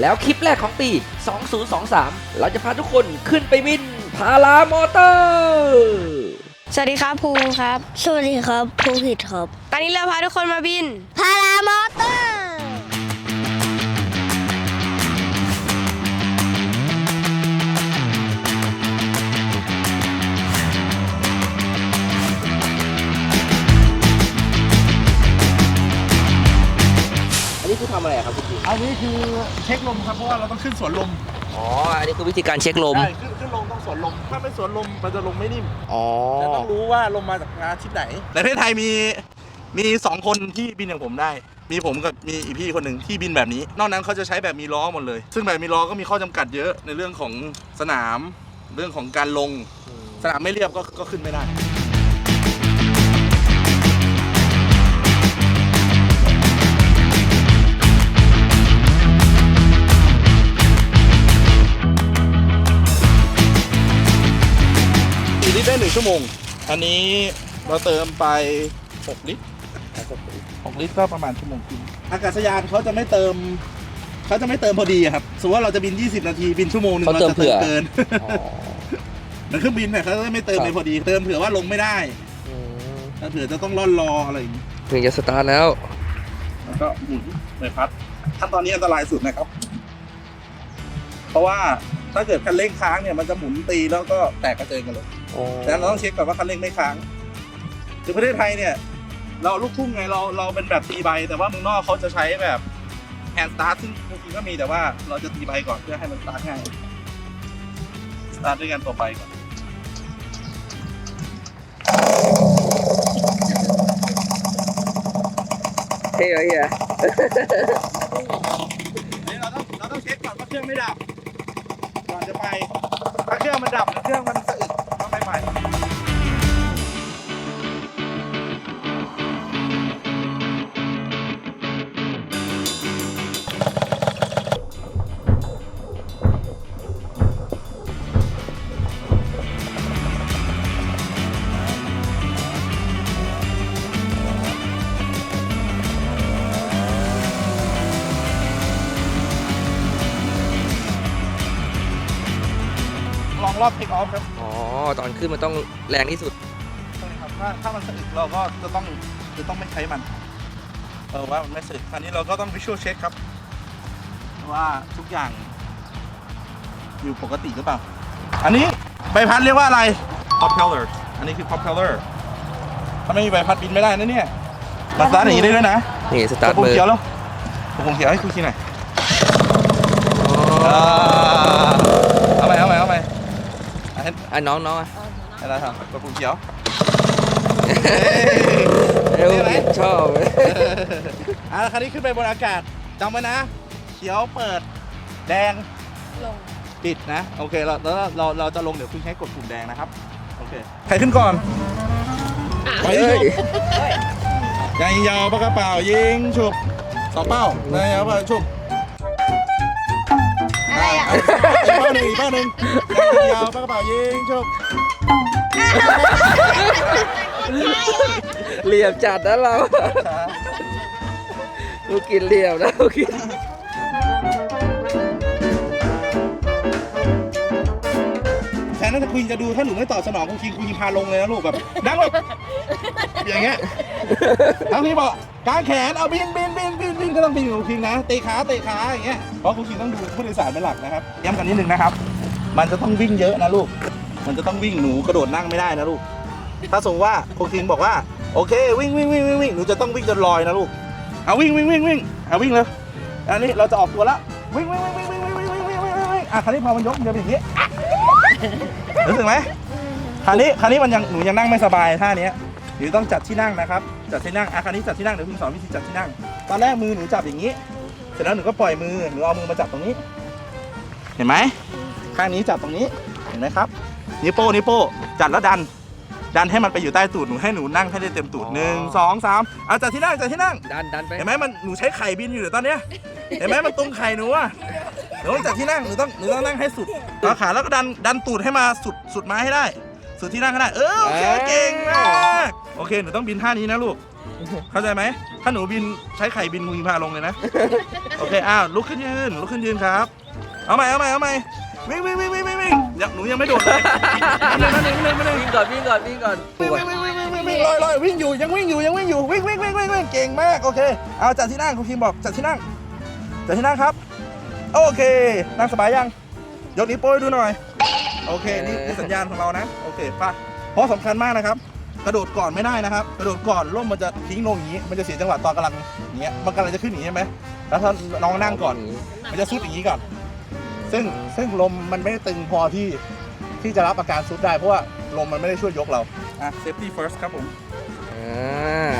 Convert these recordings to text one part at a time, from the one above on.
แล้วคลิปแรกของปี 2023 เราจะพาทุกคนขึ้นไปบินพารามอเตอร์สวัสดีครับภูมิครับ สวัสดีครับภูหิตครับ ตอนนี้เราพาทุกคนมาบิน พารามอเตอร์ คือทำอะไรครับคุณจีอันนี้คือเช็คลมครับเพราะว่าเราต้องขึ้นสวนลมอ๋อ อันนี้คือวิธีการเช็คลม ใช่ขึ้นขึ้นลงต้องสวนลม ถ้าไม่สวนลมมันจะลงไม่นิ่มอ๋อจะต้องรู้ว่าลมมาจากทิศไหน แต่ประเทศไทยมีมีสองคนที่บินอย่างผมได้ มีผมกับมีอีกพี่คนหนึ่งที่บินแบบนี้ นอกนั้นเขาจะใช้แบบมีล้อหมดเลย ซึ่งแบบมีล้อก็มีข้อจำกัดเยอะในเรื่องของสนาม เรื่องของการลง สนามไม่เรียบก็ก็ขึ้นไม่ได้ ลิตรได้1ชั่วโมง อันนี้เราเติมไป6ลิตร6ลิตรก็ประมาณชั่วโมงครึ่งอากาศยานเขาจะไม่เติมเขาจะไม่เติมพอดีอะครับ สมมติว่าเราจะบิน 20 นาทีบินชั่วโมงหนึงเขาเราเติมจะเผื่เติอมเกินอ๋อเหมือนเครื่องบินเนี่ยเขาจะไม่เติมครับไปพอดี เติมเผื่อว่าลงไม่ได้อืมถ้าเผื่อจะต้องล่อนรออะไรอย่างนี้ถึงจะสตาร์ทแล้วแล้วก็หมุนใบพัดขั้นตอนนี้อันตรายสุดนะครับ เพราะว่าถ้าเกิดคันเร่งค้างเนี่ยมันจะหมุนตีแล้วก็แตกกระเจิงกันเลย อ๋อแต่เราต้องเช็คก่อนว่าคันเร่งไม่ค้างคือประเทศไทยเนี่ย เราลูกทุ่งไงเราเราเป็นแบบตีใบ แต่ว่าเมืองนอกเขาจะใช้แบบแฮนด์สตาร์ทซึ่งจริงๆก็มีแต่ว่าเราจะตีใบก่อนเพื่อให้มันสตาร์ทง่ายสตาร์ทด้วยกันตัวไปก่อนเท่เลยอะนี่เราต้องเราต้องเช็คก่อนว่าเครื่องไม่ดับก่อนจะไปถ้าเครื่องมันดับหรือเครื่องมัน ขึ้นมันต้องแรงที่สุด ใช่ครับถ้าถ้ามันสะอึกเราก็จะต้องจะต้องไม่ใช้มัน เออว่ามันไม่สะอึกอันนี้เราก็ต้องวิชวลเช็คครับ ว่าทุกอย่างอยู่ปกติหรือเปล่า อันนี้ใบพัดเรียกว่าอะไร propeller อันนี้คือ propeller ถ้าไม่มีใบพัดบินไม่ได้นะเนี่ยมาสตาร์ทอย่างนี้ได้ด้วยนะนี่สกตาร์ระทปุกมือเขียวแล้วกระปุกเขียวให้คุณคิดหน่อยอ๋อเอาใหม่เอาใหม่เอาใหม่อะให้ อะน้องน้องอะ ให้เราทำกระปุกเขียวเอ้ยได้ไหมชอบอะแล้วคราวนี้ขึ้นไปบนอากาศจำไว้นะ เขียวเปิด แดงลงปิดนะ โอเคเราเราเราเราจะลงเดี๋ยวคุณใช้กดปุ่มแดงนะครับ โอเค ใครขึ้นก่อน ไปเฮ้ยยิงยาวปากกระเป๋ายิงฉุบสองเป้ายิงยาวปากกระฉุบ อะไรอะอีกเป้าหนึ่งอีกเป้าหนึ่งยิงยาวปากกระเป๋ายิงฉุบเหลี่ยมจัดนะเราลูกกินเหลี่ยมนะลูกกินแทนที่จะคุยจะดูถ้าหนูไม่ตอบสนองคุณคิงคุณคิงพาลงเลยนะลูกแบบนั่งแบบอย่างเงี้ยทั้งที่บอกกางแขนเอาบินบินบินบิน บินก็ต้องบินของคุณคิงนะเตะขาเตะขาอย่างเงี้ยเพราะคุณคิงต้องดูผู้โดยสารเป็นหลักนะครับย้ำกันนิดนึงนะครับ มันจะต้องวิ่งเยอะนะลูก มันจะต้องวิ่งหนูกระโดดนั่งไม่ได้นะลูก ถ้าสมมติว่าคุณคิงบอกว่าโอเควิ่งวิ่งวิ่งวิ่งวิ่งหนูจะต้องวิ่งจนลอยนะลูกเอาวิ่งวิ่งวิ่งวิ่งเอาวิ่งเลยอันนี้เราจะออกตัวแล้ววิ่งวิ่งวิ่งวิ่งวิ่งวิ่งวิ่งวิ่งวิ่งวิ่งวิ่งอะคราวนี้พอมันยกมันจะเป็นอย่างนี้รู้สึกไหมคราวนี้คราวนี้มันยังหนูยังนั่งไม่สบายท่านี้หนูต้องจัดที่นั่งนะครับ จัดที่นั่งอะคราวนี้จัดที่นั่งเดี๋ยวคุณสอนวิธีจัดที่นั่ง ตอนแรกมือหนูจับอย่างนี้ เสร็จแล้วหนูก็ปล่อยมือหนูเอามือมาจับตรงนี้ เห็นไหมข้างนี้จับตรงนี้เห็นไหมครับนิ้วโป้นิ้วโป้จัดแล้วดัน ดันให้มันไปอยู่ใต้ตูดหนูให้หนูนั่งให้ได้เต็มตูดหนึ่งสองสามเอาจัดที่นั่งจัดที่นั่ง ดันดันไปเห็นไหมมันหนูใช้ไข่บินอยู่เดี๋ยวตอนเนี้ยเห็นไหมมันตรงไข่หนูอะหนูต้องจัดที่นั่งหนูต้องหนูต้องนั่งให้สุดเอาขาแล้วก็ดันดันตูดให้มาสุดสุดไม้ให้ได้ สุดที่นั่งให้ได้เออโอเคเก่งมากโอเคหนูต้องบินท่านี้นะลูก เข้าใจไหม ถ้าหนูบินใช้ไข่บินงูยิงพาลงเลยนะ โอเค อ้าว ลุกขึ้นยืน ลุกขึ้นยืนครับ เอาใหม่ เอาใหม่ เอาใหม่ วิ่งวิ่งวิ่งวิ่งวิ่งวิ่งเดี๋ยวหนูยังไม่โดดเลยนั่นนั่นนั่นนั่นนั่นวิ่งก่อนวิ่งก่อนวิ่งก่อนวิ่งวิ่งวิ่งวิ่งวิ่งวิ่งวิ่งลอยลอยวิ่งอยู่ ยังวิ่งอยู่ ยังวิ่งอยู่ วิ่งวิ่งวิ่งวิ่งวิ่งเก่งมาก โอเค เอาจัดที่นั่งคุณคิมบอกจัดที่นั่ง จัดที่นั่งครับ โอเค นั่งสบายยัง ยกนิ้วโป้ยดูหน่อย โอเค นี่คือสัญญาณของเรานะ โอเคไป่ะเพราะสำคัญมากนะครับ กระโดดก่อนไม่ได้นะครับ กระโดดก่อนร่มมันจะทิ้งลงอย่างนี้ มันจะเสียจังหวะตอนกำลังอย่างเงี้ยมันกำลังจะขึ้นอย่างนี้ใช่ไหมแล้วถ้าน้องนั่งก่อน มันจะซุดอย่างนี้ก่อน ซึ่งซึ่งลมมันไม่ได้ตึงพอที่ที่จะรับอาการซุดได้เพราะว่าลมมันไม่ได้ช่วยยกเราอะ safety first ครับผมอ่า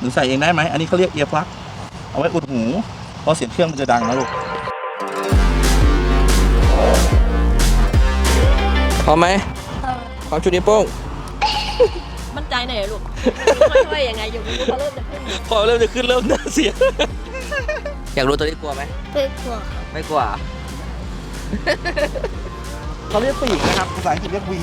หนูใส่เองได้ไหมอันนี้เขาเรียก ear plug เอาไว้อุดหูเพราะเสียงเครื่องมันจะดังนะลูก พร้อมไหมพร้อมชุดนิ้วโป้ง มั่นใจหน่อยลูกค่อยๆยังไงอยู่ไม่รู้เขาเริ่มจะขึ้นพอเริ่มจะขึ้นเริ่มน่าเสีย อยากรู้ตัวนี้กลัวไหมไม่กลัวครับไม่กลัวเขาเรียกปีกนะครับภาษาอังกฤษเรียกวี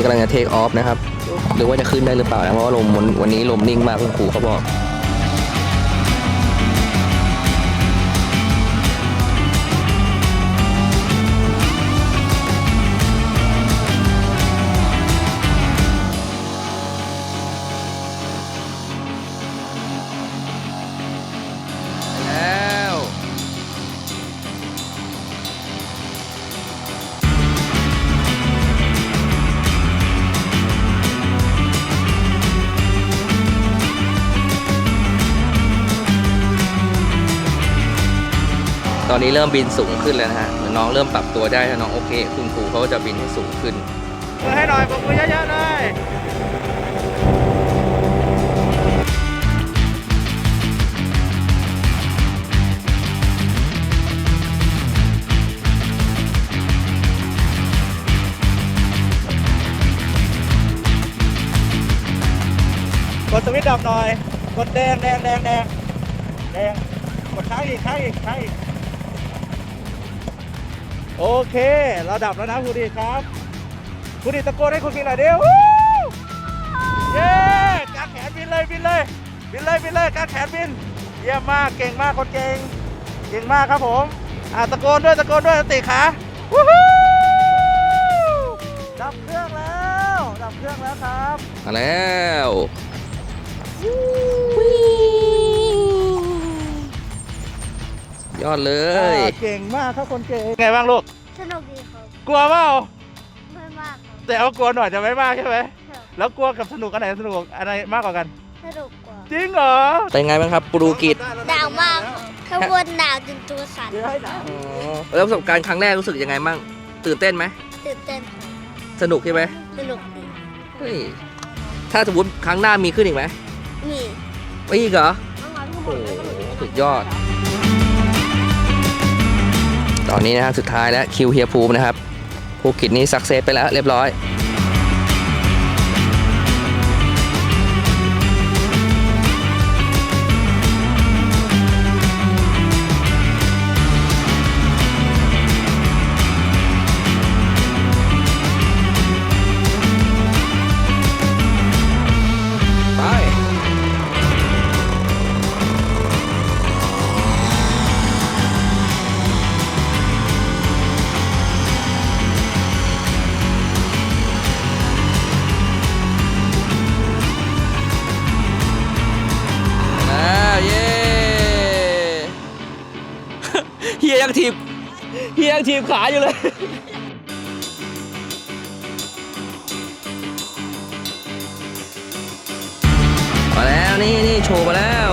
นี้กำลังจะเทคออฟนะครับ หรือว่าจะขึ้นได้หรือเปล่านะเพราะว่าลมวันนี้ลมนิ่งมากคุณครูเขาบอก นี้เริ่มบินสูงขึ้นแล้วนะฮะเหมือนน้องเริ่มปรับตัวได้ถ้าน้องโอเค คุณครูเขาก็จะบินให้สูงขึ้นมือให้หน่อยปรบมือเยอะๆเลยกดสวิตช์ดับหน่อย กดแดงแดงแดงแดงแดง กดค้างอีกค้างอีกค้างอีก โอเค เราดับแล้วนะคุณดีครับคุณดิตะโกนให้คุณกินหน่อยเดียวเย้กางแขนบินเลยบินเลยบินเลยบินเลยกางแขนบิน เยี่ยมมากเก่งมากคนเก่งเก่งมากครับผมอ่าตะโกนด้วยตะโกนด้วยสติขาวู้ฮู้ดับเครื่องแล้ว ดับเครื่องแล้วครับมาแล้ว ยอดเลย อ่าเก่งมากครับคนเก่งไงบ้างลูก สนุกดีครับกลัวเปล่าไม่มากครับแต่เอากลัวหน่อยจะไม่มากใช่ไหมครับแล้วกลัวกับสนุกอันไหนสนุกอะไรมากกว่ากัน สนุกกว่าจริงเหรอเป็นไงบ้างครับปรูกิจหนาวมากครับขบวนหนาวจนตัวสั่นเดี๋ยวให้หนาวอ๋อแล้วประสบการณ์ครั้งแรกรู้สึกยังไงบ้างตื่นเต้นไหมตื่นเต้นครับสนุกใช่ไหมสนุกดีเฮ้ยถ้าสมมติครั้งหน้ามีขึ้นอีกไหมมีไม่อีกเหรอ โอ้โหสุดยอด ตอนนี้นะฮะสุดท้ายแล้วคิวเฮียภูมินะครับภูกิจนี้สักเซสไปแล้วเรียบร้อย ฮียยังทีบเฮียยังทีบขาอยู่เลย มาแล้วนี่นี่โชว์มาแล้ว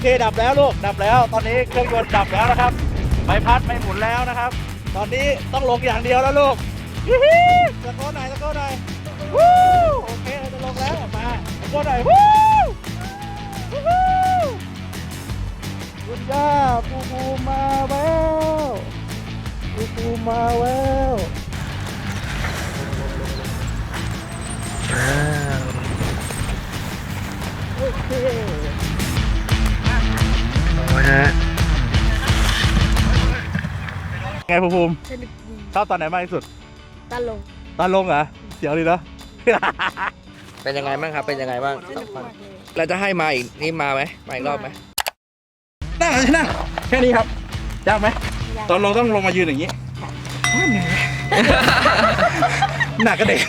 เคดับแล้วลูกดับแล้ว ตอนนี้เครื่องยนต์ดับแล้วนะครับใบพัดไม่หมุนแล้วนะครับ ตอนนี้ต้องลงอย่างเดียวแล้วลูกยูฮูตะโกนหน่อยตะโกนหน่อยวู้โอเคเราจะลงแล้วมาตะโกนหน่อยวู้วู้ฮู้คุณย่าปูปูมาแล้วปูปูมาแล้วโอเค ไงภูมิภูมิสนุกดีชอบตอนไหนมากที่สุด ตลกตอนลงเหรอเสียวดีนะเป็นยังไงบ้างครับ เป็นยังไงบ้างเราจะให้มาอีกนี่มาไหมมาอีกรอบไหมนั่งเลยนั่งแค่นี้ครับยากไหมตอนลงต้องลงมายืนอย่างนี้เหนื่อยหนักก็เด็ก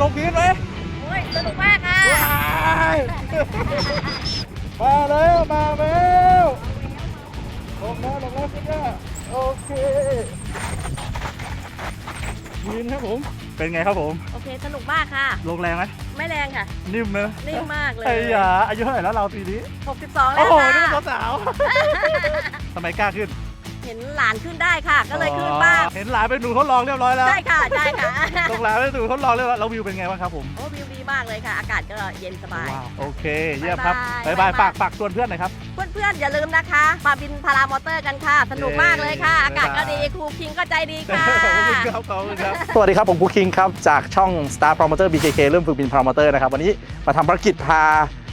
ลงพื้นไหมโอ้ยสนุกมากค่ะว้ายมาแล้วมาแล้วลงแล้วลงแล้วคุณย่าโอเคยืนครับผม เป็นไงครับผม โอเคสนุกมากค่ะ ลงแรงไหมไม่แรงค่ะ นิ่มไหมนิ่มมากเลยไอ้ยาอายุเท่าไหร่แล้วเราปีนี้ 62 แล้โอ้วโหค่ะนี่เป็นสาวๆทำไมกล้าขึ้น เห็นหลานขึ้นได้ค่ะ ก็เลยขึ้นบ้างอ๋อเห็นหลานเป็นหนูทดลองเรียบร้อยแล้วใช่ค่ะใช่ค่ะตรงหลานเป็นหนูทดลองเรียบร้อยแล้ววิวเป็นไงบ้างครับผมโอ้วิวดีมากเลยค่ะ อากาศก็เย็นสบายว้าวโอเค เยี่ยมครับบ๊าบายยบาบายยฝากฝากชวนเพื่อนหน่อยครับ เพื่อนๆอย่าลืมนะคะ มาบินพารามอเตอร์กันค่ะ สนุกมากเลยค่ะเย้อากาศก็ดีครูคิงก็ใจดีค่ะขอบคุณครับขอบคุณครับสวัสดีครับผมภูคิงครับจากช่อง Star Promoter BKK เริ่มฝึกบิน Promoter นะครับวันนี้มาทำภารกิจพา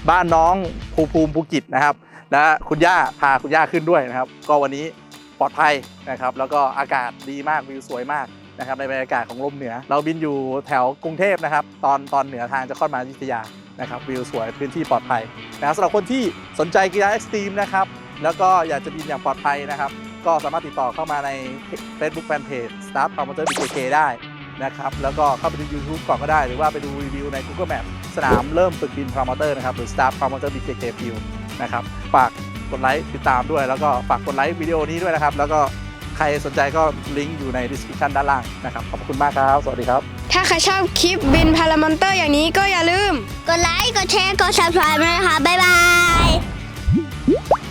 บ้านน้องภูภูมิภูกิจนะครับและคุณย่าพาคุณย่าขึ้นด้วยนะครับ ก็วันนี้ป ลอดภัยนะครับแล้วก็อากาศดีมากวิวสวยมากนะครับในบรรยากาศของลมเหนือ เราบินอยู่แถวกรุงเทพนะครับตอนตอนเหนือทางจะค่อนมาอยุธยานะครับวิวสวยพื้นที่ปลอดภัยนะครับสำหรับคนที่สนใจกีฬาเอ็กซ์ตรีมนะครับแล้วก็อยากจะบินอย่างปลอดภัยนะครับ ก็สามารถติดต่อเข้ามาใน Facebook Fanpage Star Promoter BKK ได้นะครับแล้วก็เข้าไปดู YouTube ก่อนก็ได้ หรือว่าไปดูรีวิวใน Google Map สนามเริ่มฝึกบิน Promoter นะครับหรือ Star Promoter BKK Field นะครับฝาก กดไลค์ติดตามด้วย แล้วก็ฝากกดไลค์วิดีโอนี้ด้วยนะครับ แล้วก็ใครสนใจก็ลิงก์อยู่ใน description ด้านล่างนะครับ ขอบคุณมากครับ สวัสดีครับ ถ้าใครชอบคลิปบินพารามอนเตอร์อย่างนี้ก็อย่าลืม กดไลค์ กดแชร์ กด subscribe ด้ยนะคะ บ๊ายบาย